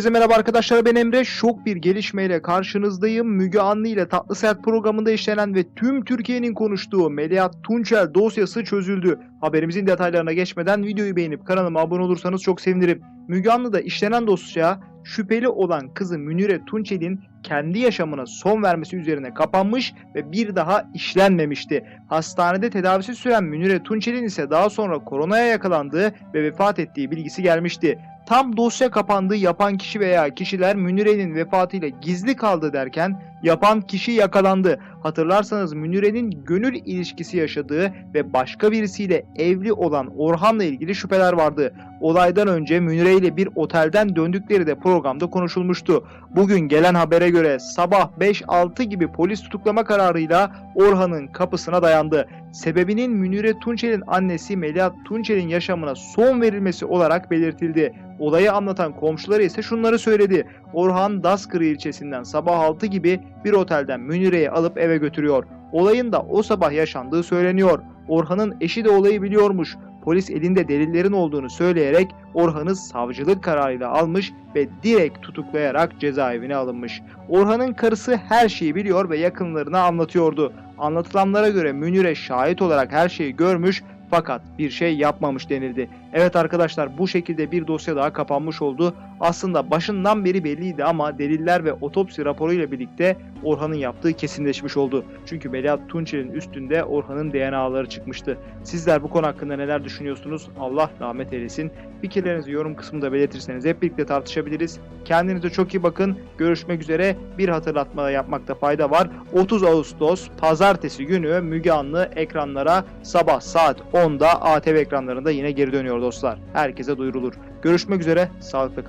Herkese merhaba arkadaşlar ben Emre. Şok bir gelişmeyle karşınızdayım. Müge Anlı ile Tatlı Sert programında işlenen ve tüm Türkiye'nin konuştuğu Melihat Tunçel dosyası çözüldü. Haberimizin detaylarına geçmeden videoyu beğenip kanalıma abone olursanız çok sevinirim. Müge Anlı'da işlenen dosya şüpheli olan kızı Münire Tunçel'in kendi yaşamına son vermesi üzerine kapanmış ve bir daha işlenmemişti. Hastanede tedavisi süren Münire Tunçel'in ise daha sonra koronaya yakalandığı ve vefat ettiği bilgisi gelmişti. Tam dosya kapandığı yapan kişi veya kişiler Münir'in vefatıyla gizli kaldı derken yapan kişi yakalandı. Hatırlarsanız Münir'in gönül ilişkisi yaşadığı ve başka birisiyle evli olan Orhan'la ilgili şüpheler vardı. Olaydan önce Münire ile bir otelden döndükleri de programda konuşulmuştu. Bugün gelen habere göre sabah 5-6 gibi polis tutuklama kararıyla Orhan'ın kapısına dayandı. Sebebinin Münire Tunçel'in annesi Melihat Tunçel'in yaşamına son verilmesi olarak belirtildi. Olayı anlatan komşuları ise şunları söyledi. Orhan Daskırı ilçesinden sabah 6 gibi bir otelden Münire'yi alıp eve götürüyor. Olayın da o sabah yaşandığı söyleniyor. Orhan'ın eşi de olayı biliyormuş. Polis elinde delillerin olduğunu söyleyerek Orhan'ı savcılık kararıyla almış ve direkt tutuklayarak cezaevine alınmış. Orhan'ın karısı her şeyi biliyor ve yakınlarına anlatıyordu. Anlatılanlara göre Münire şahit olarak her şeyi görmüş fakat bir şey yapmamış denildi. Evet arkadaşlar bu şekilde bir dosya daha kapanmış oldu. Aslında başından beri belliydi ama deliller ve otopsi raporuyla birlikte Orhan'ın yaptığı kesinleşmiş oldu. Çünkü Melihat Tunçel'in üstünde Orhan'ın DNA'ları çıkmıştı. Sizler bu konu hakkında neler düşünüyorsunuz? Allah rahmet eylesin. Fikirlerinizi yorum kısmında belirtirseniz hep birlikte tartışabiliriz. Kendinize çok iyi bakın. Görüşmek üzere. Bir hatırlatma yapmakta fayda var. 30 Ağustos pazartesi günü Müge Anlı ekranlara sabah saat 10'da ATV ekranlarında yine geri dönüyor dostlar. Herkese duyurulur. Görüşmek üzere. Sağlıkla kalın.